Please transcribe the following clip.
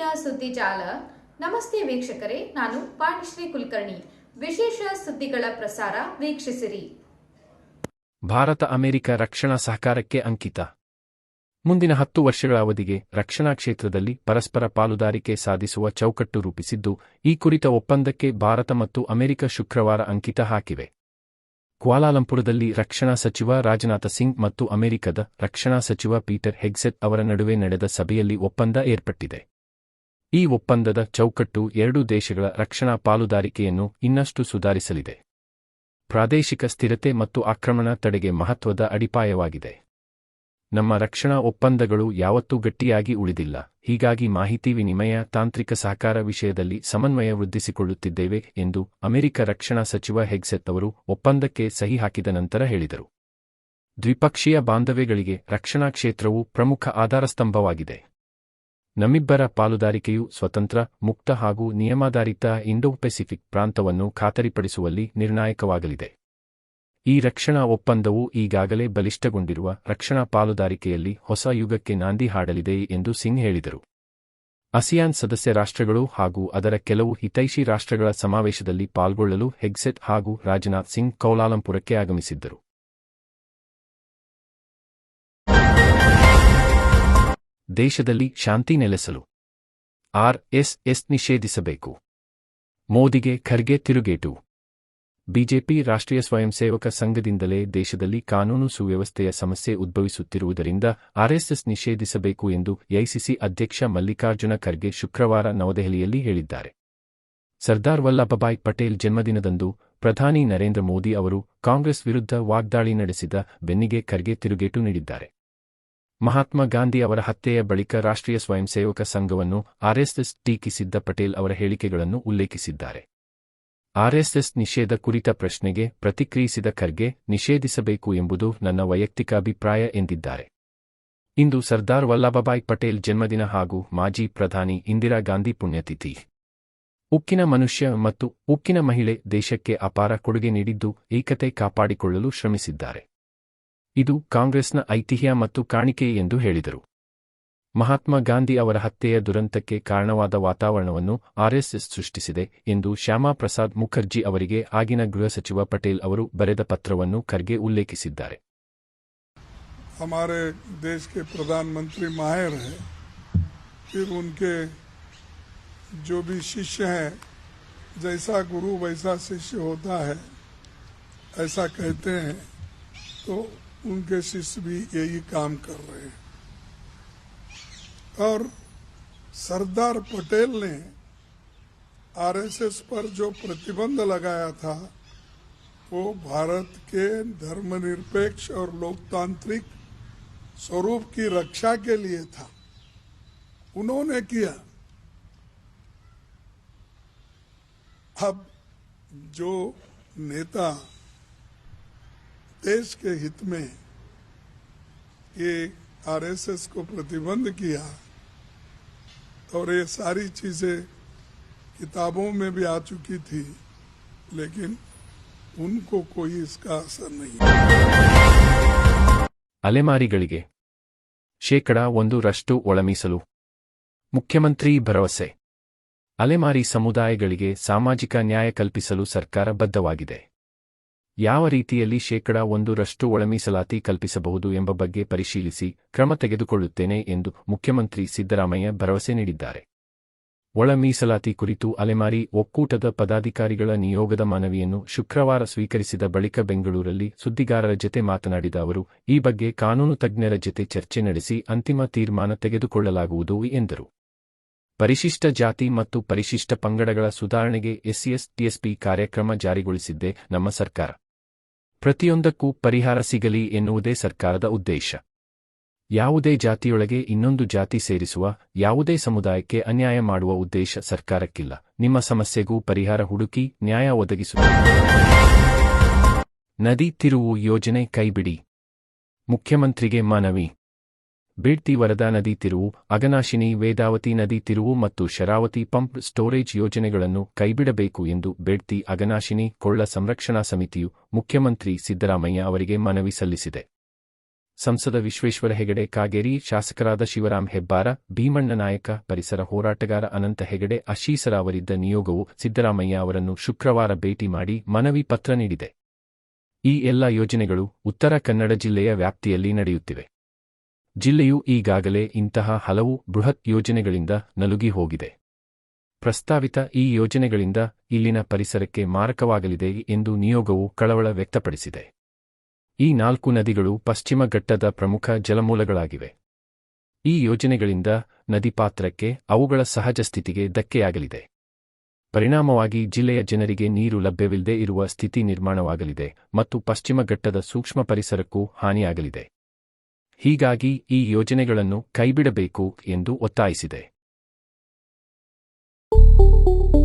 ಇವತ್ತಿನ ಸುದ್ದಿ ಜಾಲ. ನಮಸ್ತೆ ವೀಕ್ಷಕರೇ, ನಾನು ಪಾಣಿಶ್ರೀ ಕುಲಕರ್ಣಿ. ವಿಶೇಷ ಸುದ್ದಿಗಳ ಪ್ರಸಾರ ವೀಕ್ಷಿಸಿರಿ. ಭಾರತ ಅಮೆರಿಕ ರಕ್ಷಣಾ ಸಹಕಾರಕ್ಕೆ ಅಂಕಿತ. ಮುಂದಿನ ಹತ್ತು ವರ್ಷಗಳ ಅವಧಿಗೆ ರಕ್ಷಣಾ ಕ್ಷೇತ್ರದಲ್ಲಿ ಪರಸ್ಪರ ಪಾಲುದಾರಿಕೆ ಸಾಧಿಸುವ ಚೌಕಟ್ಟು ರೂಪಿಸಿದ್ದು, ಈ ಕುರಿತ ಒಪ್ಪಂದಕ್ಕೆ ಭಾರತ ಮತ್ತು ಅಮೆರಿಕ ಶುಕ್ರವಾರ ಅಂಕಿತ ಹಾಕಿವೆ. ಕ್ವಾಲಾಲಂಪುರದಲ್ಲಿ ರಕ್ಷಣಾ ಸಚಿವ ರಾಜನಾಥ ಸಿಂಗ್ ಮತ್ತು ಅಮೆರಿಕದ ರಕ್ಷಣಾ ಸಚಿವ ಪೀಟರ್ ಹೆಗ್ಸೆಟ್ ಅವರ ನಡುವೆ ನಡೆದ ಸಭೆಯಲ್ಲಿ ಒಪ್ಪಂದ ಏರ್ಪಟ್ಟಿದೆ. ಈ ಒಪ್ಪಂದದ ಚೌಕಟ್ಟು ಎರಡೂ ದೇಶಗಳ ರಕ್ಷಣಾ ಪಾಲುದಾರಿಕೆಯನ್ನು ಇನ್ನಷ್ಟು ಸುಧಾರಿಸಲಿದೆ. ಪ್ರಾದೇಶಿಕ ಸ್ಥಿರತೆ ಮತ್ತು ಆಕ್ರಮಣ ತಡೆಗೆ ಮಹತ್ವದ ಅಡಿಪಾಯವಾಗಿದೆ. ನಮ್ಮ ರಕ್ಷಣಾ ಒಪ್ಪಂದಗಳು ಯಾವತ್ತೂ ಗಟ್ಟಿಯಾಗಿ ಉಳಿದಿಲ್ಲ. ಹೀಗಾಗಿ ಮಾಹಿತಿ ವಿನಿಮಯ ತಾಂತ್ರಿಕ ಸಹಕಾರ ವಿಷಯದಲ್ಲಿ ಸಮನ್ವಯ ವೃದ್ಧಿಸಿಕೊಳ್ಳುತ್ತಿದ್ದೇವೆ ಎಂದು ಅಮೆರಿಕ ರಕ್ಷಣಾ ಸಚಿವ ಹೆಗ್ಸೆತ್ ಅವರು ಒಪ್ಪಂದಕ್ಕೆ ಸಹಿ ಹಾಕಿದ ನಂತರ ಹೇಳಿದರು. ದ್ವಿಪಕ್ಷೀಯ ಬಾಂಧವ್ಯಗಳಿಗೆ ರಕ್ಷಣಾ ಕ್ಷೇತ್ರವು ಪ್ರಮುಖ ಆಧಾರಸ್ತಂಭವಾಗಿದೆ. ನಮ್ಮಿಬ್ಬರ ಪಾಲುದಾರಿಕೆಯು ಸ್ವತಂತ್ರ, ಮುಕ್ತ ಹಾಗೂ ನಿಯಮಾಧಾರಿತ ಇಂಡೋ ಪೆಸಿಫಿಕ್ ಪ್ರಾಂತವನ್ನು ಖಾತರಿಪಡಿಸುವಲ್ಲಿ ನಿರ್ಣಾಯಕವಾಗಲಿದೆ. ಈ ರಕ್ಷಣಾ ಒಪ್ಪಂದವು ಈಗಾಗಲೇ ಬಲಿಷ್ಠಗೊಂಡಿರುವ ರಕ್ಷಣಾ ಪಾಲುದಾರಿಕೆಯಲ್ಲಿ ಹೊಸ ಯುಗಕ್ಕೆ ನಾಂದಿ ಹಾಡಲಿದೆ ಎಂದು ಸಿಂಗ್ ಹೇಳಿದರು. ಅಸಿಯಾನ್ ಸದಸ್ಯ ರಾಷ್ಟ್ರಗಳು ಹಾಗೂ ಅದರ ಕೆಲವು ಹಿತೈಷಿ ರಾಷ್ಟ್ರಗಳ ಸಮಾವೇಶದಲ್ಲಿ ಪಾಲ್ಗೊಳ್ಳಲು ಹೆಗ್ಸೆಟ್ ಹಾಗೂ ರಾಜನಾಥ್ ಸಿಂಗ್ ಕೌಲಾಲಂಪುರಕ್ಕೆ ಆಗಮಿಸಿದ್ದರು. ದೇಶದಲ್ಲಿ ಶಾಂತಿ ನೆಲೆಸಲು. ಆರ್ಎಸ್ಎಸ್ ನಿಷೇಧಿಸಬೇಕು. ಮೋದಿಗೆ ಖರ್ಗೆ ತಿರುಗೇಟು. ಬಿಜೆಪಿ ರಾಷ್ಟ್ರೀಯ ಸ್ವಯಂ ಸೇವಕ ಸಂಘದಿಂದಲೇ ದೇಶದಲ್ಲಿ ಕಾನೂನು ಸುವ್ಯವಸ್ಥೆಯ ಸಮಸ್ಯೆ ಉದ್ಭವಿಸುತ್ತಿರುವುದರಿಂದ ಆರ್ಎಸ್ಎಸ್ ನಿಷೇಧಿಸಬೇಕು ಎಂದು ಎಐಸಿಸಿ ಅಧ್ಯಕ್ಷ ಮಲ್ಲಿಕಾರ್ಜುನ ಖರ್ಗೆ ಶುಕ್ರವಾರ ನವದೆಹಲಿಯಲ್ಲಿ ಹೇಳಿದ್ದಾರೆ. ಸರ್ದಾರ್ ವಲ್ಲಭಭಾಯ್ ಪಟೇಲ್ ಜನ್ಮದಿನದಂದು ಪ್ರಧಾನಿ ನರೇಂದ್ರ ಮೋದಿ ಅವರು ಕಾಂಗ್ರೆಸ್ ವಿರುದ್ಧ ವಾಗ್ದಾಳಿ ನಡೆಸಿದ ಬೆನ್ನಿಗೆ ಖರ್ಗೆ ತಿರುಗೇಟು ನೀಡಿದ್ದಾರೆ. ಮಹಾತ್ಮ ಗಾಂಧಿ ಅವರ ಹತ್ಯೆಯ ಬಳಿಕ ರಾಷ್ಟ್ರೀಯ ಸ್ವಯಂಸೇವಕ ಸಂಘವನ್ನು ಆರ್ಎಸ್ಎಸ್ ಟೀಕಿಸಿದ್ದ ಪಟೇಲ್ ಅವರ ಹೇಳಿಕೆಗಳನ್ನು ಉಲ್ಲೇಖಿಸಿದ್ದಾರೆ. ಆರ್ಎಸ್ಎಸ್ ನಿಷೇಧ ಕುರಿತ ಪ್ರಶ್ನೆಗೆ ಪ್ರತಿಕ್ರಿಯಿಸಿದ ಖರ್ಗೆ, ನಿಷೇಧಿಸಬೇಕು ಎಂಬುದು ನನ್ನ ವೈಯಕ್ತಿಕ ಅಭಿಪ್ರಾಯ ಎಂದಿದ್ದಾರೆ. ಇಂದು ಸರ್ದಾರ್ ವಲ್ಲಭಭಾಯ್ ಪಟೇಲ್ ಜನ್ಮದಿನ ಹಾಗೂ ಮಾಜಿ ಪ್ರಧಾನಿ ಇಂದಿರಾ ಗಾಂಧಿ ಪುಣ್ಯತಿಥಿ. ಉಕ್ಕಿನ ಮನುಷ್ಯ ಮತ್ತು ಉಕ್ಕಿನ ಮಹಿಳೆ ದೇಶಕ್ಕೆ ಅಪಾರ ಕೊಡುಗೆ ನೀಡಿದ್ದು, ಏಕತೆ ಕಾಪಾಡಿಕೊಳ್ಳಲು ಶ್ರಮಿಸಿದ್ದಾರೆ. ಇದು ಕಾಂಗ್ರೆಸ್ನ ಐತಿಹ್ಯ ಮತ್ತು ಕಾಣಿಕೆ ಎಂದು ಹೇಳಿದರು ಮಹಾತ್ಮ ಗಾಂಧಿ ಅವರ ಹತ್ಯೆಯ ದುರಂತಕ್ಕೆ ಕಾರಣವಾದ ವಾತಾವರಣವನ್ನು ಆರ್ಎಸ್ಎಸ್ ಸೃಷ್ಟಿಸಿದೆ ಎಂದು ಶ್ಯಾಮಾ ಪ್ರಸಾದ್ ಮುಖರ್ಜಿ ಅವರಿಗೆ ಆಗಿನ ಗೃಹ ಸಚಿವ ಪಟೇಲ್ ಅವರು ಬರೆದ ಪತ್ರವನ್ನು ಖರ್ಗೆ ಉಲ್ಲೇಖಿಸಿದ್ದಾರೆ हमारे देश के प्रधानमंत्री माहिर हैं फिर उनके जो भी शिष्य हैं जैसा गुरु वैसा शिष्य होता है ऐसा कहते हैं तो उनके शिष्य भी यही काम कर रहे हैं। और सरदार पटेल ने आरएसएस पर जो प्रतिबंध लगाया था, वो भारत के धर्मनिरपेक्ष और लोकतांत्रिक स्वरूप की रक्षा के लिए था। उन्होंने किया। अब जो नेता देश के हित में ये आरएसएस को प्रतिबंध किया और ये सारी चीजें किताबों में भी आ चुकी थी लेकिन उनको कोई इसका असर नहीं ಅಲೆಮಾರಿಗಳಿಗೆ ಶೇಕಡ ಒಂದು ರಷ್ಟು ಒಳಮೀಸಲು ಮುಖ್ಯಮಂತ್ರಿ ಭರವಸೆ ಅಲೆಮಾರಿ ಸಮುದಾಯಗಳಿಗೆ ಸಾಮಾಜಿಕ ನ್ಯಾಯ ಕಲ್ಪಿಸಲು ಸರ್ಕಾರ ಬದ್ಧವಾಗಿದೆ ಯಾವ ರೀತಿಯಲ್ಲಿ ಶೇಕಡ ಒಂದರಷ್ಟು ಒಳಮೀಸಲಾತಿ ಕಲ್ಪಿಸಬಹುದು ಎಂಬ ಬಗ್ಗೆ ಪರಿಶೀಲಿಸಿ ಕ್ರಮ ತೆಗೆದುಕೊಳ್ಳುತ್ತೇನೆ ಎಂದು ಮುಖ್ಯಮಂತ್ರಿ ಸಿದ್ದರಾಮಯ್ಯ ಭರವಸೆ ನೀಡಿದ್ದಾರೆ. ಒಳ ಮೀಸಲಾತಿ ಕುರಿತು ಅಲೆಮಾರಿ ಒಕ್ಕೂಟದ ಪದಾಧಿಕಾರಿಗಳ ನಿಯೋಗದ ಮನವಿಯನ್ನು ಶುಕ್ರವಾರ ಸ್ವೀಕರಿಸಿದ ಬಳಿಕ ಬೆಂಗಳೂರಲ್ಲಿ ಸುದ್ದಿಗಾರರ ಜತೆ ಮಾತನಾಡಿದ ಅವರು, ಈ ಬಗ್ಗೆ ಕಾನೂನು ತಜ್ಞರ ಜತೆ ಚರ್ಚೆ ನಡೆಸಿ ಅಂತಿಮ ತೀರ್ಮಾನ ತೆಗೆದುಕೊಳ್ಳಲಾಗುವುದು ಎಂದರು. ಪರಿಶಿಷ್ಟ ಜಾತಿ ಮತ್ತು ಪರಿಶಿಷ್ಟ ಪಂಗಡಗಳ ಸುಧಾರಣೆಗೆ ಎಸ್ಸಿಎಸ್ ಟಿಎಸ್ಪಿ ಕಾರ್ಯಕ್ರಮ ಜಾರಿಗೊಳಿಸಿದ್ದೆ ನಮ್ಮ ಸರ್ಕಾರ. ಪ್ರತಿಯೊಂದಕ್ಕೂ ಪರಿಹಾರ ಸಿಗಲಿ ಎನ್ನುವುದೇ ಸರ್ಕಾರದ ಉದ್ದೇಶ. ಯಾವುದೇ ಜಾತಿಯೊಳಗೆ ಇನ್ನೊಂದು ಜಾತಿ ಸೇರಿಸುವ, ಯಾವುದೇ ಸಮುದಾಯಕ್ಕೆ ಅನ್ಯಾಯ ಮಾಡುವ ಉದ್ದೇಶ ಸರ್ಕಾರಕ್ಕಿಲ್ಲ. ನಿಮ್ಮ ಸಮಸ್ಯೆಗೂ ಪರಿಹಾರ ಹುಡುಕಿ ನ್ಯಾಯ ಒದಗಿಸುವ ನದಿ ತಿರುವು ಯೋಜನೆ ಕೈಬಿಡಿ. ಮುಖ್ಯಮಂತ್ರಿಗೆ ಮನವಿ. ಬೇಡ್ತಿ ವರದಾ ನದಿ ತಿರುವು, ಅಗನಾಶಿನಿ, ವೇದಾವತಿ ನದಿ ತಿರುವು ಮತ್ತು ಶರಾವತಿ ಪಂಪ್ ಸ್ಟೋರೇಜ್ ಯೋಜನೆಗಳನ್ನು ಕೈಬಿಡಬೇಕು ಎಂದು ಬೇಡ್ತಿ, ಅಗನಾಶಿನಿ, ಕೊಳ್ಳ ಸಂರಕ್ಷಣಾ ಸಮಿತಿಯು ಮುಖ್ಯಮಂತ್ರಿ ಸಿದ್ದರಾಮಯ್ಯ ಅವರಿಗೆ ಮನವಿ ಸಲ್ಲಿಸಿದೆ. ಸಂಸದ ವಿಶ್ವೇಶ್ವರ ಹೆಗಡೆ, ಕಾಗೇರಿ, ಶಾಸಕರಾದ ಶಿವರಾಮ್ ಹೆಬ್ಬಾರ, ಭೀಮಣ್ಣ ನಾಯಕ, ಪರಿಸರ ಹೋರಾಟಗಾರ ಅನಂತ ಹೆಗಡೆ ಅಶೀಸರ ಅವರಿದ್ದ ನಿಯೋಗವು ಸಿದ್ದರಾಮಯ್ಯ ಅವರನ್ನು ಶುಕ್ರವಾರ ಭೇಟಿ ಮಾಡಿ ಮನವಿ ಪತ್ರ ನೀಡಿದೆ. ಈ ಎಲ್ಲ ಯೋಜನೆಗಳು ಉತ್ತರ ಕನ್ನಡ ಜಿಲ್ಲೆಯ ವ್ಯಾಪ್ತಿಯಲ್ಲಿ ನಡೆಯುತ್ತಿವೆ. ಜಿಲ್ಲೆಯು ಈಗಾಗಲೇ ಇಂತಹ ಹಲವು ಬೃಹತ್ ಯೋಜನೆಗಳಿಂದ ನಲುಗಿ ಹೋಗಿದೆ. ಪ್ರಸ್ತಾವಿತ ಈ ಯೋಜನೆಗಳಿಂದ ಇಲ್ಲಿನ ಪರಿಸರಕ್ಕೆ ಮಾರಕವಾಗಲಿದೆ ಎಂದು ನಿಯೋಗವು ಕಳವಳ ವ್ಯಕ್ತಪಡಿಸಿದೆ. ಈ ನಾಲ್ಕು ನದಿಗಳು ಪಶ್ಚಿಮ ಘಟ್ಟದ ಪ್ರಮುಖ ಜಲಮೂಲಗಳಾಗಿವೆ. ಈ ಯೋಜನೆಗಳಿಂದ ನದಿ ಪಾತ್ರಕ್ಕೆ ಅವುಗಳ ಸಹಜ ಸ್ಥಿತಿಗೆ ಧಕ್ಕೆಯಾಗಲಿದೆ. ಪರಿಣಾಮವಾಗಿ ಜಿಲ್ಲೆಯ ಜನರಿಗೆ ನೀರು ಲಭ್ಯವಿಲ್ಲದೆ ಇರುವ ಸ್ಥಿತಿ ನಿರ್ಮಾಣವಾಗಲಿದೆ ಮತ್ತು ಪಶ್ಚಿಮ ಘಟ್ಟದ ಸೂಕ್ಷ್ಮ ಪರಿಸರಕ್ಕೂ ಹಾನಿಯಾಗಲಿದೆ. ಹೀಗಾಗಿ ಈ ಯೋಜನೆಗಳನ್ನು ಕೈಬಿಡಬೇಕು ಎಂದು ಒತ್ತಾಯಿಸಿದೆ.